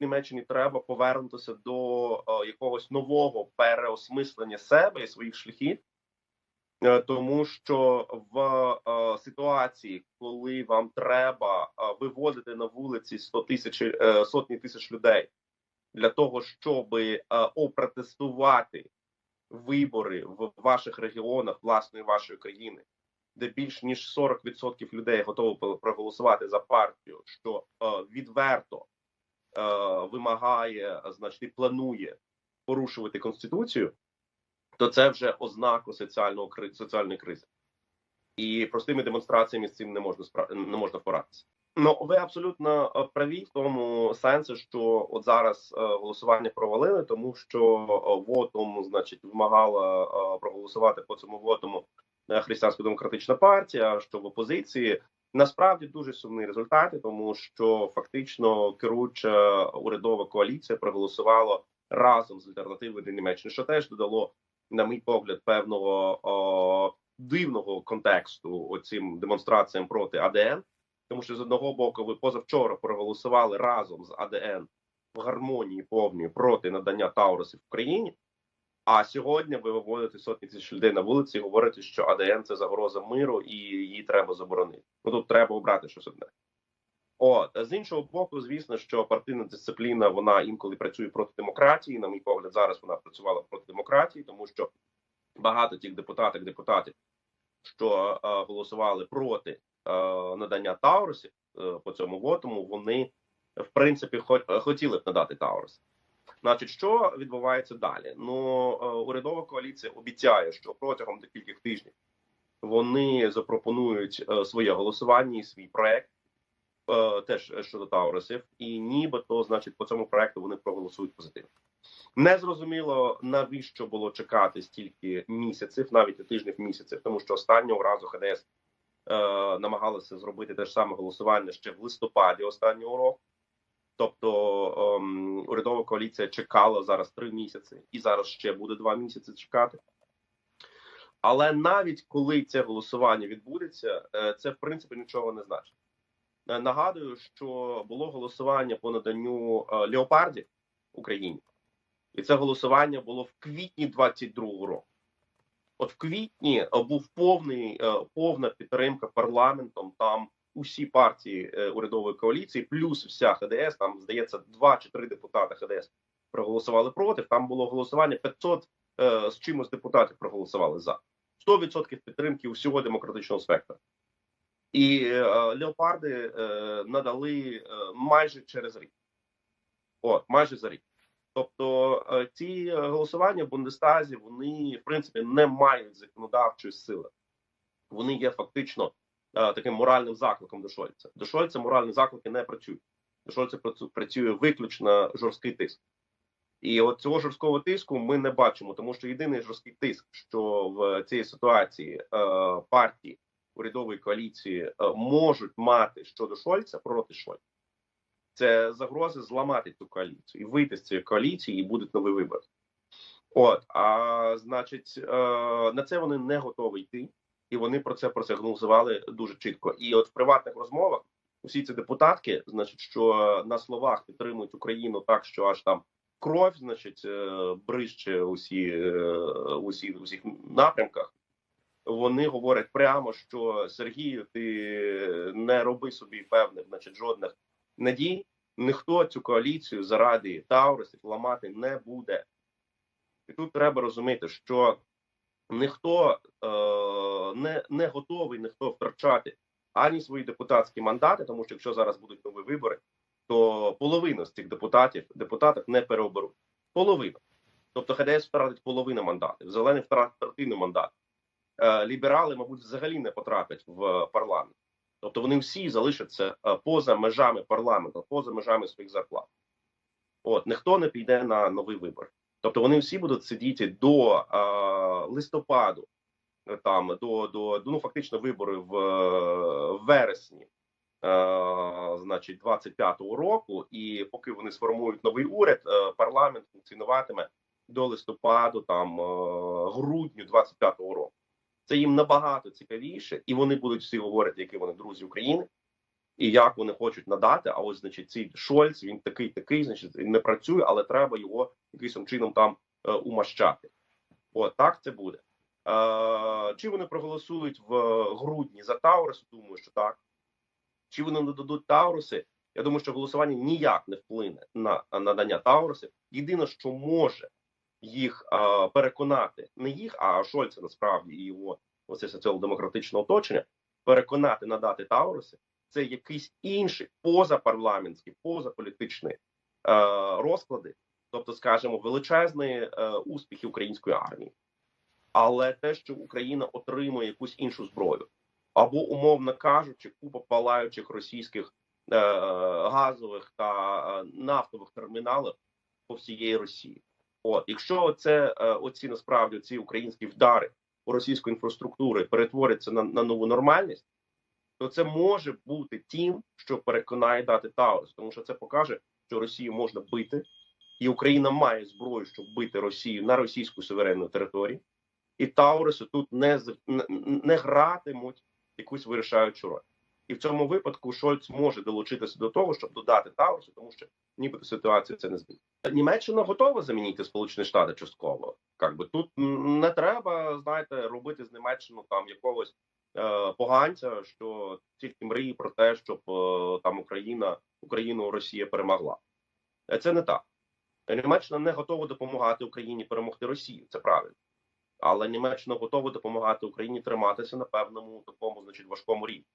Німеччині треба повернутися до е, якогось нового переосмислення себе і своїх шляхів, е, тому що в е, ситуації, коли вам треба виводити на вулиці 100 тисяч сотні тисяч людей для того, щоб опротестувати вибори в ваших регіонах власної вашої країни, де більш ніж 40% людей готові проголосувати за партію, що е, відверто вимагає, значить, планує порушувати конституцію, то це вже ознака соціального соціальної кризи. І простими демонстраціями з цим не можна спра- не можна впоратися. Ну ви абсолютно е, праві в тому сенсі, що от зараз е, голосування провалили, тому що е, вотом, значить, вимагала е, проголосувати по цьому вотому е, християнсько-демократична партія, що в опозиції насправді дуже сумні результати, тому що фактично керуюча урядова коаліція проголосувала разом з альтернативою для Німеччини, що теж додало, на мій погляд, певного о, дивного контексту оцим демонстраціям проти АДН. Тому що з одного боку ви позавчора проголосували разом з АДН в гармонії повній проти надання Таурусів в Україні. А сьогодні ви виводите сотні тисяч людей на вулиці і говорите, що АДН це загроза миру і її треба заборонити. Ну тут треба обрати щось одне. От з іншого боку, звісно, що партійна дисципліна вона інколи працює проти демократії. На мій погляд, зараз вона працювала проти демократії, тому що багато тих депутатів, депутатів, що е, голосували проти е, надання Таурусів е, по цьому вотому, вони в принципі хо- е, хотіли б надати Таурус. Значить, що відбувається далі? Ну е, урядова коаліція обіцяє, що протягом декількох тижнів вони запропонують е, своє голосування і свій проект. е, Теж щодо Таурусів, і нібито, значить, по цьому проекту вони проголосують позитивно. Не зрозуміло навіщо було чекати стільки місяців, навіть тижнів місяців, тому що останнього разу ХДС е, намагалися зробити те ж саме голосування ще в листопаді останнього року. Тобто ем, урядова коаліція чекала зараз три місяці, і зараз ще буде два місяці чекати. Але навіть коли це голосування відбудеться, е, це в принципі нічого не значить. Е, Нагадую, що було голосування по наданню е, леопардів Україні, і це голосування було в квітні 22-го року. От в квітні був повний повна підтримка парламентом. Там усі партії е, урядової коаліції, плюс вся ХДС. Там здається, два чи три депутати ХДС проголосували проти. Там було голосування 500 е, з чимось депутатів проголосували за 100% підтримки усього демократичного спектра. І е, леопарди е, надали е, майже через рік. От, майже за рік. Тобто е, ці е, голосування в Бундестазі вони в принципі не мають законодавчої сили. Вони є фактично таким моральним закликом до Шольца. До Шольца моральні заклики не працюють. До Шольца працю- працює виключно жорсткий тиск. І от цього жорсткого тиску ми не бачимо, тому що єдиний жорсткий тиск, що в цій ситуації е, партії урядової коаліції е, можуть мати щодо Шольца проти Шольца. Це загрози зламати цю коаліцію і вийти з цієї коаліції, і будуть нові вибори. От а значить, е, на це вони не готові йти, і вони про це просигналізували дуже чітко. І от в приватних розмовах усі ці депутатки, значить, що на словах підтримують Україну так, що аж там кров, значить, е, брище усі, е, усі усіх напрямках. Вони говорять прямо, що Сергію, ти не роби собі певних, значить, жодних надій. Ніхто цю коаліцію заради Таурусів ламати не буде. І тут треба розуміти, що ніхто е, не, не готовий ніхто втрачати ані свої депутатські мандати, тому що якщо зараз будуть нові вибори, то половину з цих депутатів депутатів не переоберуть. Половину. Тобто ХДС втратить половину мандатів, зелений втратить третину мандатів. Е, ліберали, мабуть, взагалі не потраплять в парламент. Тобто вони всі залишаться е, поза межами парламенту, поза межами своїх зарплат. От ніхто не піде на новий вибор. Тобто вони всі будуть сидіти до е, листопаду, там до, до, ну фактично вибори в е, вересні, е, значить, 25-го року. І поки вони сформують новий уряд, е, парламент функціонуватиме до листопаду, там е, грудню 25-го року. Це їм набагато цікавіше, і вони будуть всі говорити, які вони друзі України. І як вони хочуть надати. А ось, значить, цей Шольц він такий, такий, значить, не працює, але треба його якимось чином там е, умащати. От так це буде. Е, чи вони проголосують в грудні за Таурус? Думаю, що так. Чи вони не дадуть Тауруси? Я думаю, що голосування ніяк не вплине на надання Тауруси. Єдине, що може їх е, переконати, не їх, а Шольца насправді і його оце соціал-демократичне оточення, переконати надати Тауруси, це якийсь інший позапарламентський, позаполітичний е, розклади, тобто, скажімо, величезні е, успіхи української армії, але те, що Україна отримує якусь іншу зброю, або умовно кажучи, купа палаючих російських е, газових та е, нафтових терміналів по всієї Росії. От, якщо це е, оці насправді ці українські вдари у російську інфраструктуру перетворяться на, на нову нормальність, то це може бути тим, що переконає дати Таурус, тому що це покаже, що Росію можна бити, і Україна має зброю, щоб бити Росію на російську суверенну територію, і Тауруси тут не не гратимуть якусь вирішаючу роль. І в цьому випадку Шольц може долучитися до того, щоб додати Таурусу, тому що нібито ситуація це не змінить. Німеччина готова замінити Сполучені Штати частково. Как би тут не треба, знаєте, робити з Німеччину там якогось е, поганця, що тільки мрії про те, щоб е, там Україна Україну Росія перемогла. Е, Це не так. Німеччина не готова допомагати Україні перемогти Росію. Це правильно. Але Німеччина готова допомагати Україні триматися на певному такому, значить, важкому рівні.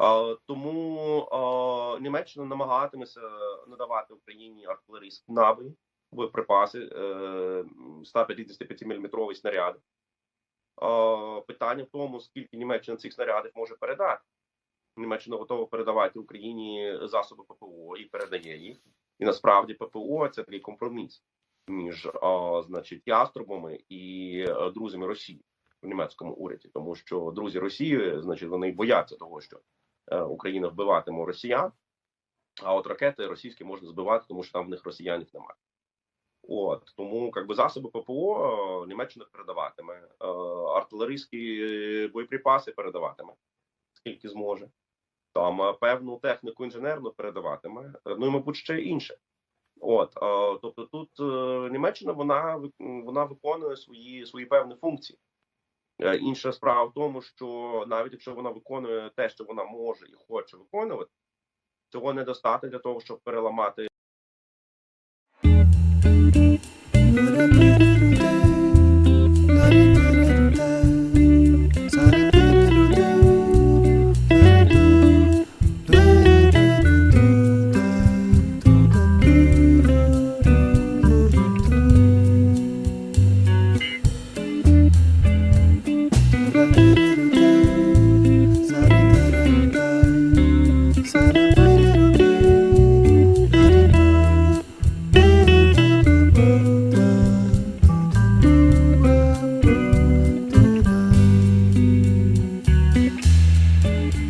Е, тому е, Німеччина намагатиметься надавати Україні артилерійські набої, боєприпаси, е, 155 мм снаряди. Е, питання в тому, скільки Німеччина цих снарядів може передати. Німеччина готова передавати Україні засоби ППО і передає їх. І насправді ППО це такий компроміс між а, значить яструбами і е, друзями Росії в німецькому уряді, тому що друзі Росії, значить, вони бояться того, що е, Україна вбиватиме росіян, а от ракети російські можна збивати, тому що там в них росіянів немає. От тому как би засоби ППО е, Німеччина передаватиме, е, артилерійські боєприпаси передаватиме, скільки зможе. Там е, певну техніку інженерну передаватиме, е, ну і мабуть ще інше. От е, тобто, тут е, Німеччина вона вона виконує свої свої певні функції. Е, Інша справа в тому, що навіть якщо вона виконує те, що вона може і хоче виконувати, цього недостатньо для того, щоб переламати